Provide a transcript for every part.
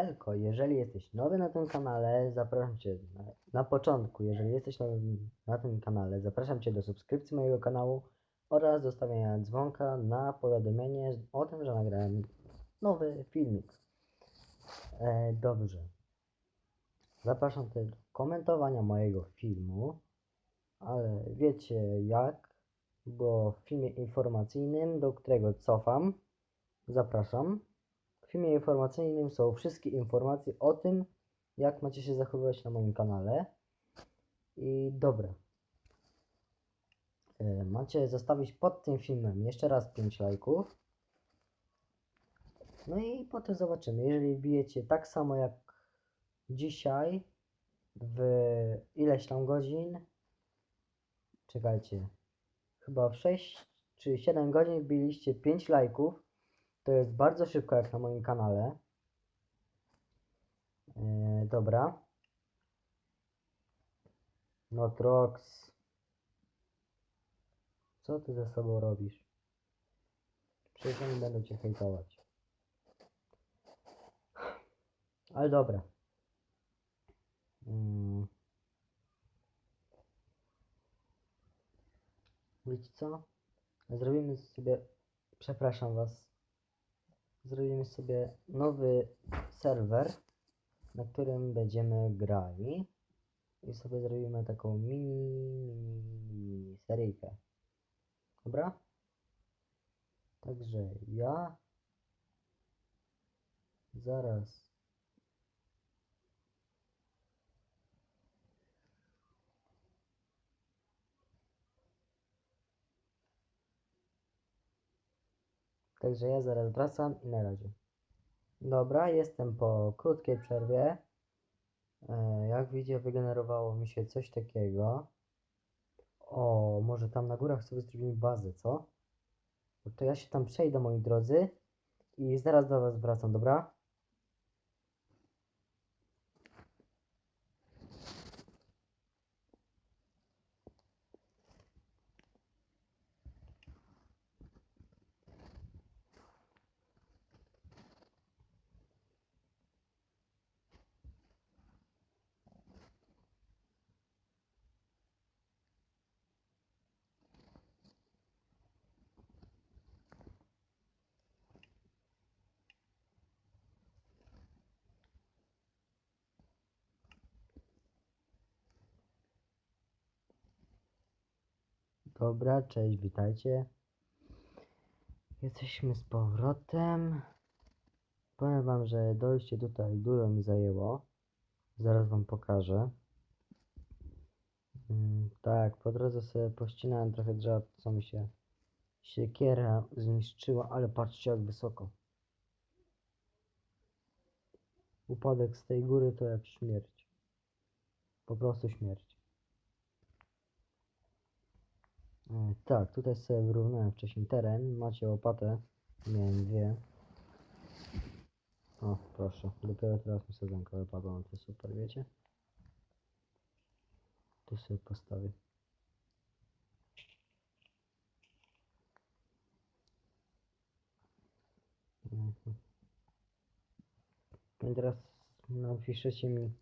Elko, jeżeli jesteś nowy na tym kanale, zapraszam Cię na, na początku, jeżeli jesteś nowy na tym kanale, zapraszam Cię do subskrypcji mojego kanału oraz zostawienia dzwonka na powiadomienie o tym, że nagrałem nowy filmik. E, dobrze. Zapraszam też do komentowania mojego filmu, ale wiecie jak, bo w filmie informacyjnym, do którego cofam, zapraszam. W filmie informacyjnym są wszystkie informacje o tym, jak macie się zachowywać na moim kanale. I dobra. E, Macie zostawić pod tym filmem jeszcze raz 5 lajków. No i potem zobaczymy. Jeżeli wbijecie tak samo jak dzisiaj w ileś tam godzin. Czekajcie. Chyba w 6 czy 7 godzin wbiliście 5 lajków. To jest bardzo szybko jak na moim kanale. E, dobra. Notrox. Co ty ze sobą robisz? Przecież oni będą cię hejtować. Ale dobra. Mm. Wiecie co? Zrobimy sobie, przepraszam was, zrobimy sobie nowy serwer, na którym będziemy grali i sobie zrobimy taką mini, mini, seryjkę. Dobra? Także ja zaraz Także ja zaraz wracam i na razie. Dobra, jestem po krótkiej przerwie. E, Jak widzicie, wygenerowało mi się coś takiego. O, może tam na górach sobie zrobimy bazę, co? To ja się tam przejdę, moi drodzy. I zaraz do was wracam, dobra? Dobra, cześć, witajcie. Jesteśmy z powrotem. Powiem wam, że dojście tutaj dużo mi zajęło. Zaraz wam pokażę. Mm, tak, po drodze sobie pościnałem trochę drzewa, co mi się siekiera zniszczyła, ale patrzcie jak wysoko. Upadek z tej góry to jak śmierć. Po prostu śmierć. E, Tak, tutaj sobie wyrównałem wcześniej teren. Macie łopatę. Miałem dwie. O, proszę. Dopiero teraz mi sadzonka wypadła. No to super, wiecie? Tu sobie postawię. Mhm. I teraz napiszecie mi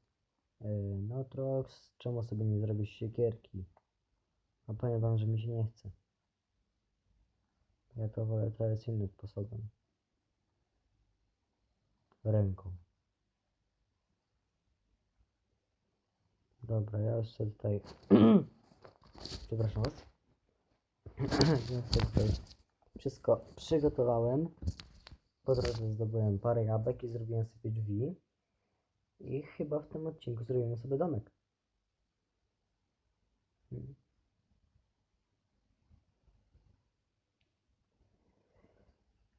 e, Notrox, czemu sobie nie zrobisz siekierki? A powiem wam, że mi się nie chce. Ja to wolę tradycyjnym sposobem. Ręką. Dobra, ja sobie tutaj... Przepraszam was. ja tutaj wszystko przygotowałem. Po drodze zdobyłem parę jabłek i zrobiłem sobie drzwi. I chyba w tym odcinku zrobimy sobie domek. Hmm.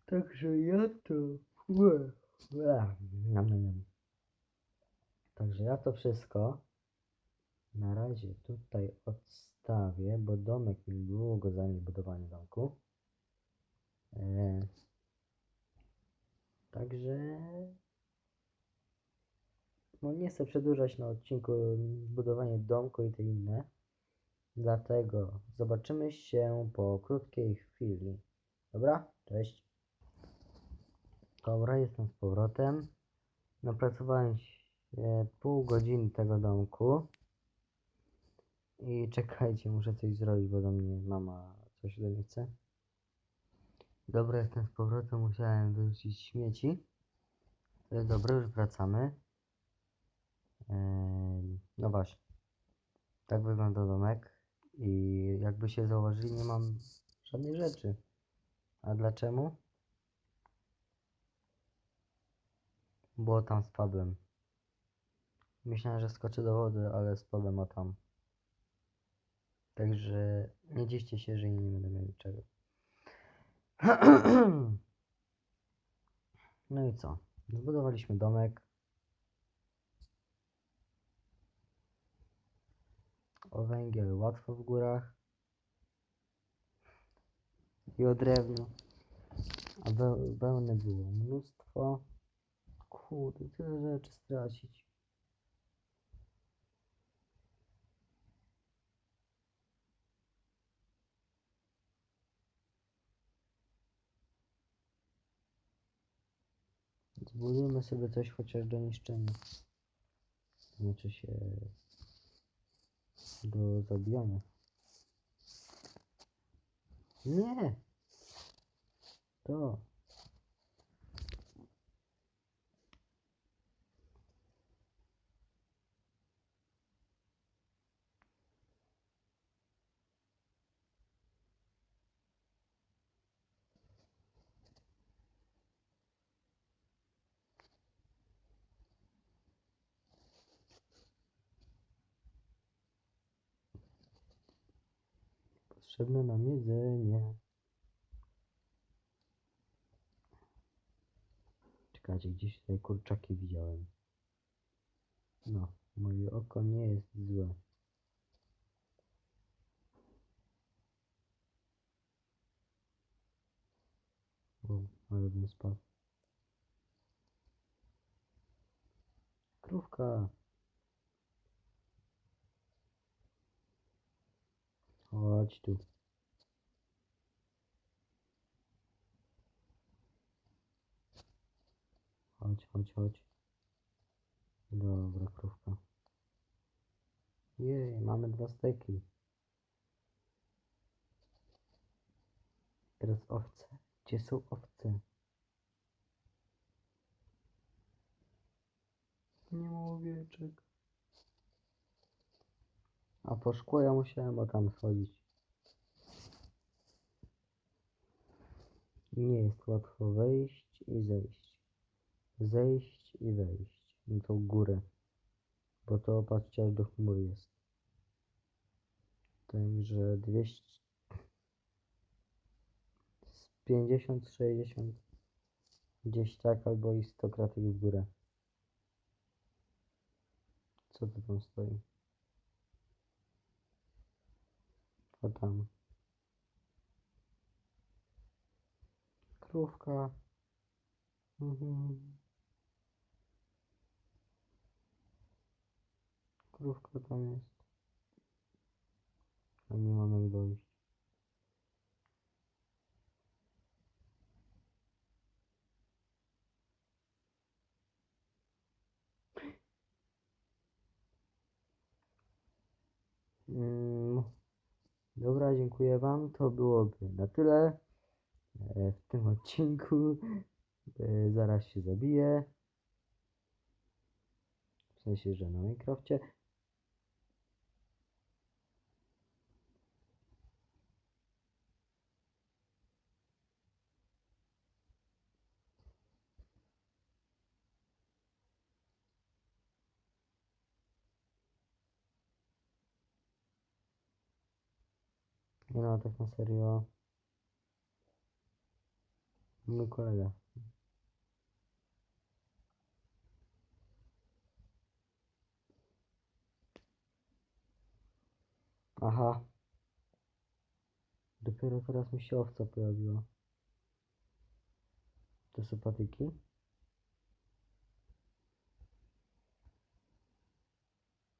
Także ja to. Także ja to wszystko na razie tutaj odstawię, bo domek mi długo zajmie budowanie domku. E, także no nie chcę przedłużać na odcinku budowanie domku i te inne. Dlatego zobaczymy się po krótkiej chwili. Dobra? Cześć. Dobra, jestem z powrotem. Napracowałem się pół godziny tego domku. I czekajcie, muszę coś zrobić, bo do mnie mama coś do mnie chce. Dobra, jestem z powrotem, musiałem wyrzucić śmieci. Ale dobra, już wracamy. Em, No właśnie. Tak wygląda domek. I jakby się zauważyli, nie mam żadnej rzeczy. A dlaczego? Bo tam spadłem. Myślałem, że skoczę do wody, ale spadłem o tam. Także nie dziwcie się, że nie będę miał niczego. No i co? Zbudowaliśmy domek. O węgiel łatwo w górach. I o drewno. A we- wełny było mnóstwo. Kurde, tyle rzeczy stracić. Zbudujmy sobie coś chociaż do niszczenia. Znaczy się do zabijania. Nie! To. Potrzebne nam jedzenie. Czekajcie, gdzieś tutaj kurczaki widziałem. No, moje oko nie jest złe. O, ale bym spadł. Krówka. Chodź tu. Chodź, chodź, chodź. Dobra, krówka. Jej, mamy dwa steki. Teraz owce. Gdzie są owce? Nie ma owieczek. A po szkło ja musiałem o tam schodzić. Nie jest łatwo wejść i zejść. Zejść i wejść na tą górę. Bo to patrzcie aż do chmur jest. Także 200 z 50, 60 gdzieś tak albo i 100 kratek w górę. Co to tam stoi? O tam. Krówka. Mhm. Krówka tam jest. A nie mam jak dojść. Mm, Dobra, dziękuję Wam. To byłoby na tyle e, w tym odcinku. E, Zaraz się zabiję. W sensie, że na Minecrafcie. Nie no, tak na serio. Mój kolega. Aha. Dopiero teraz mi się owca pojawiła. To są patyki?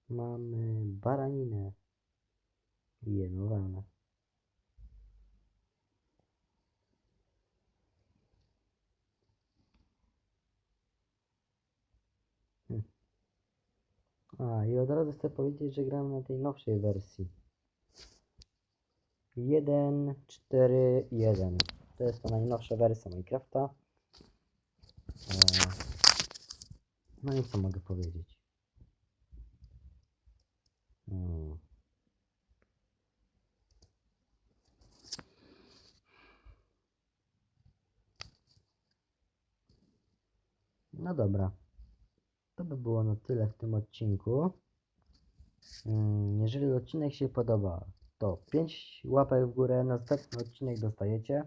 Mamy baraninę. I A, i od razu chcę powiedzieć, że gram na tej nowszej wersji. 1.4.1 To jest ta najnowsza wersja Minecrafta. E, No i co mogę powiedzieć? Hmm. No dobra. To by było na tyle w tym odcinku. Mm, Jeżeli odcinek się podoba, to 5 łapek w górę. Następny odcinek dostajecie.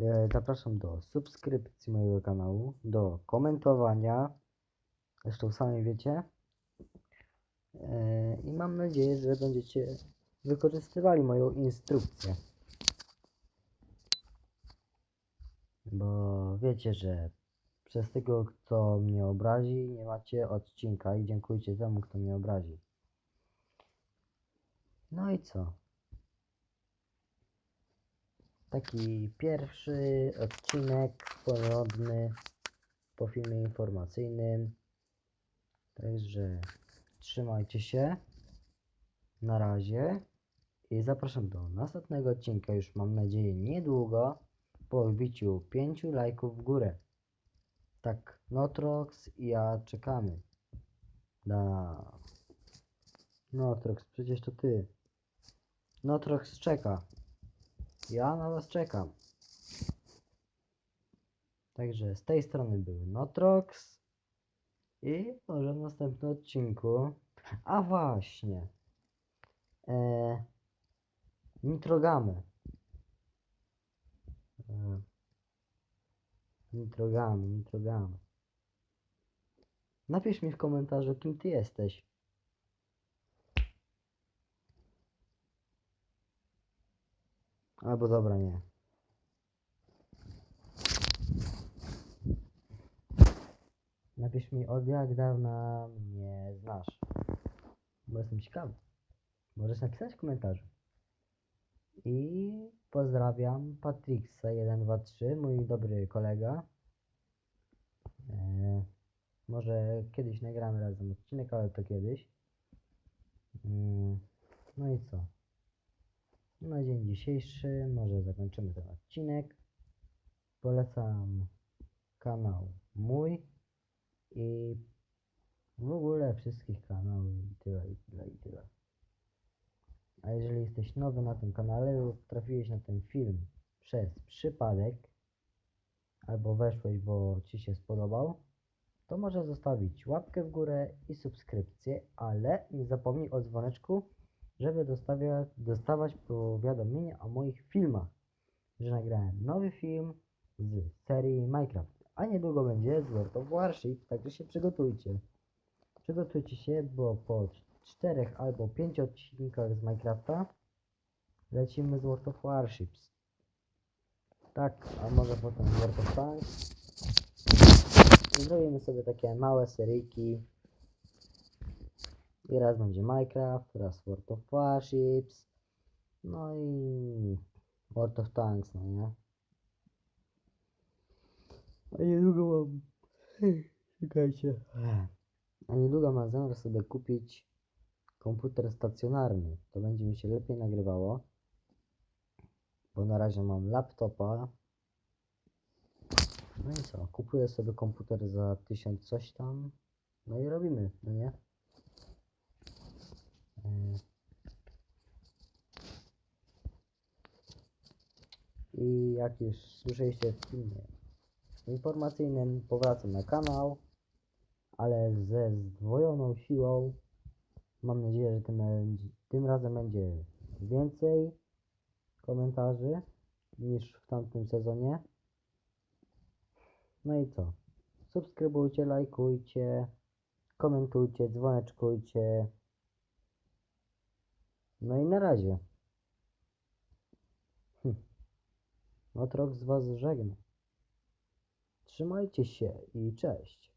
E, Zapraszam do subskrypcji mojego kanału, do komentowania. Zresztą sami wiecie. E, I mam nadzieję, że będziecie wykorzystywali moją instrukcję. Bo wiecie, że przez tego, kto mnie obrazi, nie macie odcinka i dziękujcie temu, kto mnie obrazi. No i co? Taki pierwszy odcinek porządny po filmie informacyjnym. Także trzymajcie się. Na razie. I zapraszam do następnego odcinka. Już mam nadzieję niedługo. Po wbiciu 5 lajków w górę. Tak, Notrox i ja czekamy. Na. Notrox, przecież to ty. Notrox czeka. Ja na was czekam. Także z tej strony był Notrox. I może w następnym odcinku. A właśnie. E, nitrogamy. E, nitrogamy, nitrogamy. Napisz mi w komentarzu, kim ty jesteś. Albo dobra, nie. Napisz mi od jak dawna mnie znasz. Bo jestem ciekawy. Możesz napisać w komentarzu. I pozdrawiam Patrixa 123, mój dobry kolega. E, może kiedyś nagramy razem odcinek, ale to kiedyś. Mm, no i co? Na dzień dzisiejszy może zakończymy ten odcinek. Polecam kanał mój i w ogóle wszystkich kanałów i tyle, i tyle, i tyle. A jeżeli jesteś nowy na tym kanale lub trafiłeś na ten film przez przypadek albo weszłeś, bo Ci się spodobał, to może zostawić łapkę w górę i subskrypcję, ale nie zapomnij o dzwoneczku, żeby dostawać powiadomienia o moich filmach, że nagrałem nowy film z serii Minecraft, a niedługo będzie z World of Warship, także się przygotujcie. Przygotujcie się, bo po czterech albo pięć odcinkach z Minecrafta lecimy z World of Warships. Tak, a może potem World of Tanks. Zrobimy sobie takie małe seryjki. I raz będzie Minecraft, raz World of Warships. No i World of Tanks, no nie? A niedługo mam... Czekajcie. A niedługo mam zamiar sobie kupić komputer stacjonarny. To będzie mi się lepiej nagrywało. Bo na razie mam laptopa. No i co? Kupuję sobie komputer za 1000 coś tam. No i robimy, no nie? E, I jak już słyszeliście w filmie informacyjnym, powracam na kanał, ale ze zdwojoną siłą. Mam nadzieję, że tym, tym razem będzie więcej komentarzy niż w tamtym sezonie. No i co? Subskrybujcie, lajkujcie, komentujcie, dzwoneczkujcie. No i na razie. Hm. Otrok z Was żegna. Trzymajcie się i cześć.